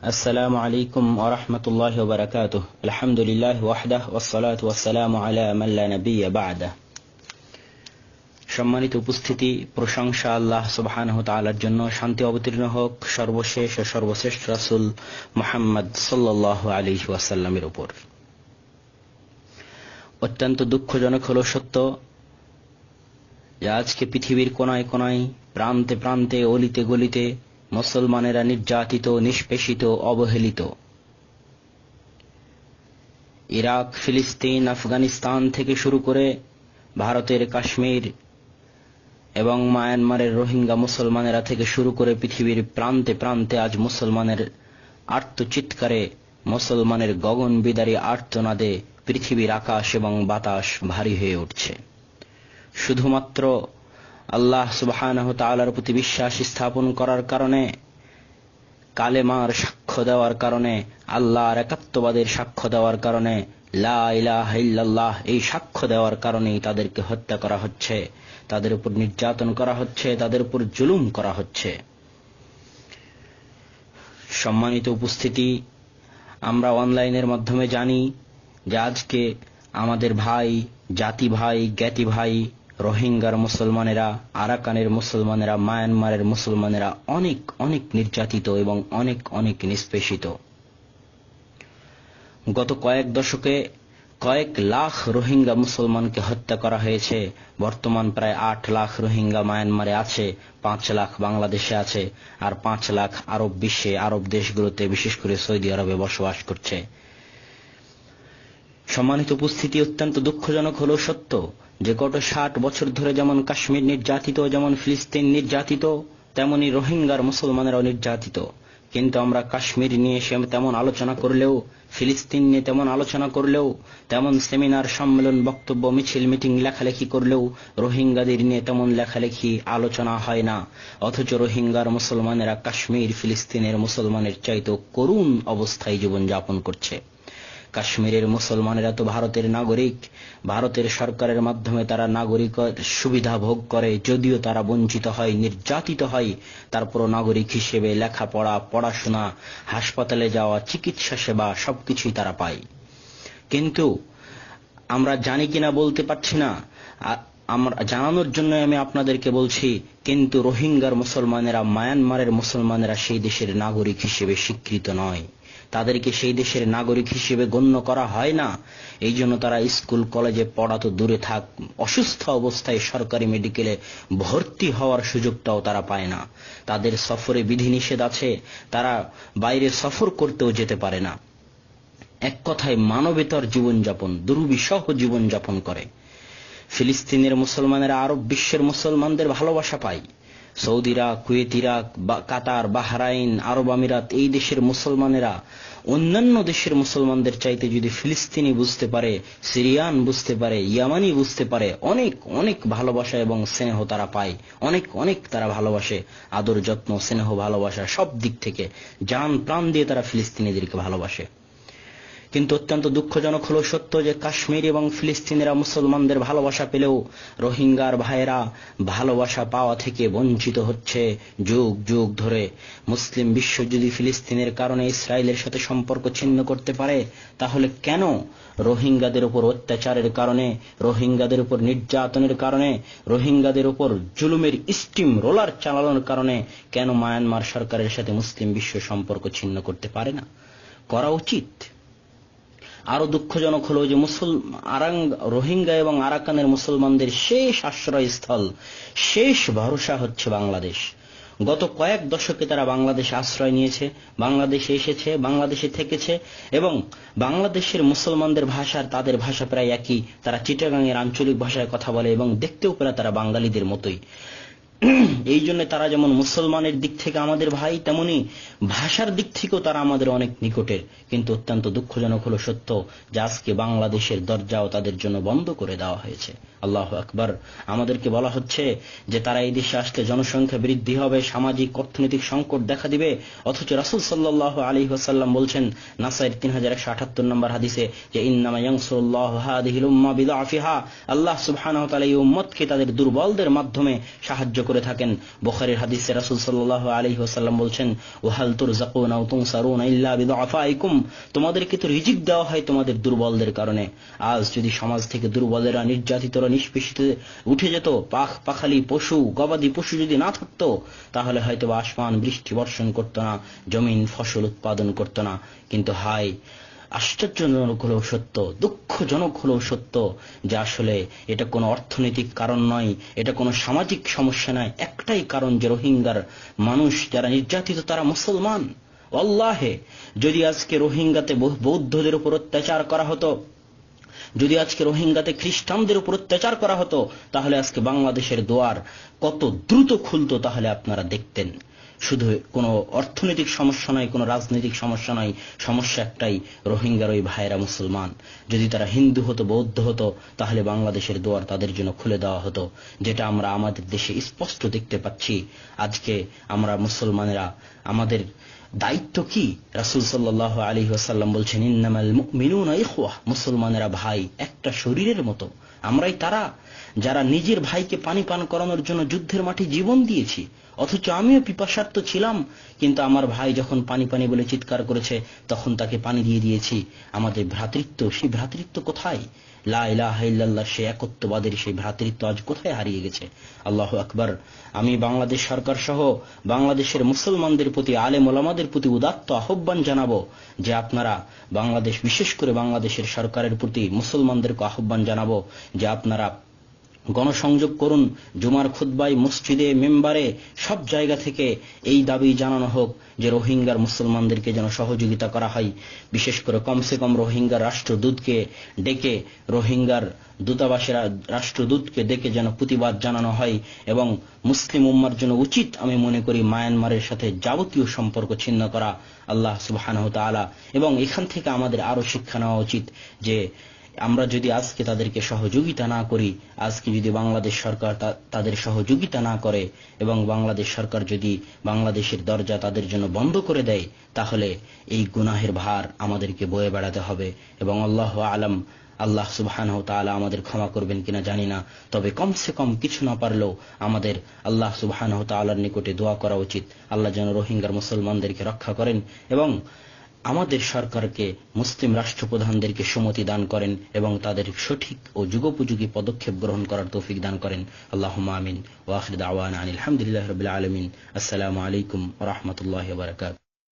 আসসালামু আলাইকুম ওরহমতুল্লাহ বারকাত আলহামদুলিল্লাহ ওয়াহদাহ ওসালাত ওয়াসালাম আলা মাল্লা নবী বাদা সম্মানিত উপস্থিতি, প্রশংসা আল্লাহ সুবাহানহ তালার জন্য। শান্তি অবতীর্ণ হোক সর্বশেষ ও সর্বশ্রেষ্ঠ রাসুল মোহাম্মদ সাল্লাহ আলী ওয়াসাল্লামের উপর। অত্যন্ত দুঃখজনক হল সত্য যে আজকে পৃথিবীর কোনায় কোনায় প্রান্তে প্রান্তে, অলিতে গলিতে মুসলমানেরা নির্যাতিত, নিষ্পেষিত, অবহেলিত। ইরাক, ফিলিস্তিন, আফগানিস্তান থেকে শুরু করে ভারতের কাশ্মীর এবং মায়ানমারের রোহিঙ্গা মুসলমানেরা থেকে শুরু করে পৃথিবীর প্রান্তে প্রান্তে আজ মুসলমানের আর্তচিৎকারে মুসলমানের গগন বিদারী আর্তনাদে পৃথিবীর আকাশ এবং বাতাস ভারী হয়ে উঠছে। শুধুমাত্র আল্লাহ সুবহানাহ তাআলার প্রতি বিশ্বাস স্থাপন করার কারণে, কালেমার সাক্ষ্য দেওয়ার কারণে, আল্লাহর একাত্মবাদের সাক্ষ্য দেওয়ার কারণে, লা ইলাহা ইল্লাল্লাহ এই সাক্ষ্য দেওয়ার কারণেই তাদেরকে হত্যা করা হচ্ছে, তাদের উপর নির্যাতন করা হচ্ছে, তাদের উপর জুলুম করা হচ্ছে। সম্মানিত উপস্থিতি, আমরা অনলাইনের মাধ্যমে জানি যে আজকে আমাদের ভাই, জাতি ভাই, জ্ঞাতি ভাই রোহিঙ্গার মুসলমানেরা, আরাকানের মুসলমানেরা, মায়ানমারের মুসলমানেরা অনেক অনেক নির্যাতিত এবং অনেক অনেক নিষ্পেষিত। গত কয়েক দশকে কয়েক লাখ রোহিঙ্গা মুসলমানকে হত্যা করা হয়েছে। বর্তমান প্রায় আট লাখ রোহিঙ্গা মায়ানমারে আছে, পাঁচ লাখ বাংলাদেশে আছে, আর পাঁচ লাখ আরব বিশ্বে, আরব দেশগুলোতে বিশেষ করে সৌদি আরবে বসবাস করছে। সম্মানিত উপস্থিতি অত্যন্ত দুঃখজনক হলেও সত্য যে গত ষাট বছর ধরে যেমন কাশ্মীর নির্যাতিত, যেমন ফিলিস্তিন নির্যাতিত, তেমনি রোহিঙ্গার মুসলমানেরাও নির্যাতিত। কিন্তু আমরা কাশ্মীর নিয়ে সে তেমন আলোচনা করলেও, ফিলিস্তিন নিয়ে তেমন আলোচনা করলেও, তেমন সেমিনার, সম্মেলন, বক্তব্য, মিছিল, মিটিং, লেখালেখি করলেও রোহিঙ্গাদের নিয়ে তেমন লেখালেখি আলোচনা হয় না। অথচ রোহিঙ্গার মুসলমানেরা কাশ্মীর, ফিলিস্তিনের মুসলমানের চাইতে করুণ অবস্থায় জীবনযাপন করছে। কাশ্মীরের মুসলমানেরা তো ভারতের নাগরিক। ভারতের সরকারের মাধ্যমে তারা নাগরিক সুবিধা ভোগ করে, যদিও তারা বঞ্চিত হয়, নির্যাতিত হয়। তারপরও নাগরিক হিসেবে লেখাপড়া, পড়াশোনা, হাসপাতালে যাওয়া, চিকিৎসা সেবা সবকিছুই তারা পায়। কিন্তু আমরা জানি কিনা বলতে পারছি না। আমরা জানানোর জন্য আমি আপনাদেরকে বলছি, কিন্তু রোহিঙ্গার মুসলমানেরা, মায়ানমারের মুসলমানেরা সেই দেশের নাগরিক হিসেবে স্বীকৃত নয়। তাদেরকে সেই দেশের নাগরিক হিসেবে গণ্য করা হয় না। এই জন্য তারা স্কুল, কলেজে পড়া তো দূরে থাক, অসুস্থ অবস্থায় সরকারি মেডিকেলে ভর্তি হওয়ার সুযোগটাও তারা পায় না। তাদের সফরে বিধিনিষেধ আছে, তারা বাইরে সফর করতেও যেতে পারে না। এক কথায় মানবেতর জীবনযাপন, দুর্বিষহ জীবনযাপন করে। ফিলিস্তিনের মুসলমানেরা আরব বিশ্বের মুসলমানদের ভালোবাসা পায়। সৌদিরা কুয়েতিরা কাতার, বাহরাইন, আরব আমিরাত, এই দেশের মুসলমানেরা, অন্যান্য দেশের মুসলমানদের চাইতে যদি ফিলিস্তিনি বুঝতে পারে, সিরিয়ান বুঝতে পারে, ইয়ামানি বুঝতে পারে, অনেক অনেক ভালোবাসা এবং স্নেহ তারা পায়। অনেক অনেক তারা ভালোবাসে। আদর, যত্ন, স্নেহ, ভালোবাসা সব দিক থেকে। যান প্রাণ দিয়ে তারা ফিলিস্তিনিদেরকে ভালোবাসে। কিন্তু অত্যন্ত দুঃখজনক হলো সত্য যে কাশ্মীর এবং ফিলিস্তিনেরা মুসলমানদের ভালোবাসা পেলেও রোহিঙ্গার ভাইয়েরা ভালোবাসা পাওয়া থেকে বঞ্চিত হচ্ছে যুগ যুগ ধরে। মুসলিম বিশ্ব যদি ফিলিস্তিনের কারণে ইসরায়েলের সাথে সম্পর্ক ছিন্ন করতে পারে, তাহলে কেন রোহিঙ্গাদের উপর অত্যাচারের কারণে, রোহিঙ্গাদের উপর নির্যাতনের কারণে, রোহিঙ্গাদের উপর জুলুমের স্টিম রোলার চালানোর কারণে কেন মায়ানমার সরকারের সাথে মুসলিম বিশ্ব সম্পর্ক ছিন্ন করতে পারে না? করা উচিত। আরও দুঃখজনক হলো যে মুসল আরাং রোহিঙ্গা এবং আরাকানের মুসলমানদের শেষ আশ্রয়স্থল, শেষ ভরসা হচ্ছে বাংলাদেশ। গত কয়েক দশকে তারা বাংলাদেশে আশ্রয় নিয়েছে, বাংলাদেশে এসেছে, বাংলাদেশে থেকেছে এবং বাংলাদেশের মুসলমানদের ভাষার তাদের ভাষা প্রায় একই। তারা চিটাগাংয়ের আঞ্চলিক ভাষায় কথা বলে এবং দেখতেও প্রায় তারা বাঙালিদের মতোই। এই জন্য তারা যেমন মুসলমানের দিক থেকে আমাদের ভাই, তেমনি ভাষার দিক থেকেও তারা আমাদের অনেক নিকটের। কিন্তু অত্যন্ত দুঃখজনক হলো সত্য যে আজকে বাংলাদেশের দরজাও তাদের জন্য বন্ধ করে দেওয়া হয়েছে। আল্লাহ আকবর। আমাদেরকে বলা হচ্ছে যে তারা এই দেশে আসলে জনসংখ্যা বৃদ্ধি হবে, সামাজিক, অর্থনৈতিক সংকট দেখা দিবে। অথচ রাসুল সাল্লাহ আলী ওসাল্লাম বলছেন নাসাইর তিন হাজার একশো আঠাত্তর নম্বর হাদিসে যে, ইন্নামা আল্লাহ সুবহান উম্মতকে তাদের দুর্বলদের মাধ্যমে সাহায্য করে থাকেন। বখারির হাদিসে রাসুল সাল্লাহ আলী ওসাল্লাম বলছেন ওহাল তুর জাকুন সারুন বিদাফাইকুম তোমাদেরকে তো রিজিক দেওয়া হয় তোমাদের দুর্বলদের কারণে। আজ যদি সমাজ থেকে দুর্বলেরা নির্যাতিতরা নিষ্পেষিত উঠে যেত, পাখ, পাখালি, পশু, গবাদি পশু যদি না থাকতো, তাহলে হয়তো আসমান বৃষ্টি বর্ষণ করতো না, জমিন ফসল উৎপাদন করতো না। কিন্তু হায় আশ্চর্যজনক হলেও সত্য দুঃখজনক হলেও সত্য যে আসলে এটা কোনো অর্থনৈতিক কারণ নয়, এটা কোনো সামাজিক সমস্যা নয়। একটাই কারণ যে রোহিঙ্গার মানুষ যারা নির্যাতিত, তারা মুসলমান। অল্লাহে যদি আজকে রোহিঙ্গাতে বৌদ্ধদের উপর অত্যাচার করা হতো, যদি আজকে রোহিঙ্গাতে খ্রিস্টানদের উপর অত্যাচার করা হতো, তাহলে আজকে বাংলাদেশের দোয়ার কত দ্রুত খুলতো তাহলে আপনারা দেখতেন। শুধু কোনো অর্থনৈতিক সমস্যা নয়, কোনো রাজনৈতিক সমস্যা নয়, সমস্যা একটাই, রোহিঙ্গার ওই ভাইয়েরা মুসলমান। যদি তারা হিন্দু হতো, বৌদ্ধ হতো, তাহলে বাংলাদেশের দুয়ার তাদের জন্য খুলে দেওয়া হতো, যেটা আমরা আমাদের দেশে স্পষ্ট দেখতে পাচ্ছি। আজকে আমরা মুসলমানেরা, আমাদের দায়িত্ব কি? রাসুল সাল্লাহ আলী আসাল্লাম বলছেন, ইন্নামাল মিনুন মুসলমানেরা ভাই, একটা শরীরের মতো। আমরাই তারা, যারা নিজের ভাইকে পানি পান করানোর জন্য যুদ্ধের মাঠে জীবন দিয়েছি অথচ আমিও পিপাসার্থ ছিলাম, কিন্তু আমার ভাই যখন পানি পানি বলে চিৎকার করেছে, তখন তাকে পানি দিয়ে দিয়েছি। আমাদের ভ্রাতৃত্ব, সেই ভ্রাতৃত্ব কোথায়? সে একত্ববাদের সেই ভ্রাতৃত্ব আজ কোথায় হারিয়ে গেছে? আল্লাহ আকবর। আমি বাংলাদেশ সরকার সহ বাংলাদেশের মুসলমানদের প্রতি প্রতি উদাত্ত আহ্বান জানাব যে আপনারা বাংলাদেশ, বিশেষ করে বাংলাদেশের সরকারের প্রতি মুসলমানদেরকে আহ্বান জানাব যে আপনারা গণসংযোগ করুন, জুমার খুদ্বাই মসজিদে, মেম্বারে, সব জায়গা থেকে। এই দাবি জানানো হোক যে রোহিঙ্গার মুসলমানদেরকে যেন সহযোগিতা করা হয়। বিশেষ করে কমসে কম রোহিঙ্গার রাষ্ট্রদূতকে ডেকে, রোহিঙ্গার দূতাবাসের রাষ্ট্রদূতকে ডেকে যেন প্রতিবাদ জানানো হয় এবং মুসলিম উম্মার জন্য উচিত, আমি মনে করি, মায়ানমারের সাথে যাবতীয় সম্পর্ক ছিন্ন করা। আল্লাহ সুবাহ এবং এখান থেকে আমাদের আরও শিক্ষা নেওয়া উচিত যে আমরা যদি আজকে তাদেরকে সহযোগিতা না করি, আজকে যদি বাংলাদেশ সরকার তাদের সহযোগিতা না করে এবং বাংলাদেশ সরকার যদি বাংলাদেশের দরজা তাদের জন্য বন্ধ করে দেয়, তাহলে এই গুনাহের ভার আমাদেরকে বয়ে বেড়াতে হবে এবং আল্লাহ আলম, আল্লাহ সুবহান তালা আমাদের ক্ষমা করবেন কিনা জানি না। তবে কমসে কম কিছু না পারলেও আমাদের আল্লাহ সুবহান তালার নিকটে দোয়া করা উচিত। আল্লাহ যেন রোহিঙ্গার মুসলমানদেরকে রক্ষা করেন এবং আমাদের সরকারকে মুসলিম রাষ্ট্রপ্রধানদেরকে সুমতি দান করেন এবং তাদের সঠিক ও যুগোপযোগী পদক্ষেপ গ্রহণ করার তৌফিক দান করেন। আল্লাহ আমিন। ওয়াহিদ আওয়ান আলহামদুলিল্লাহ রবিল আলমিন। আসসালামু আলাইকুম রহমতুল্লাহ বারকাত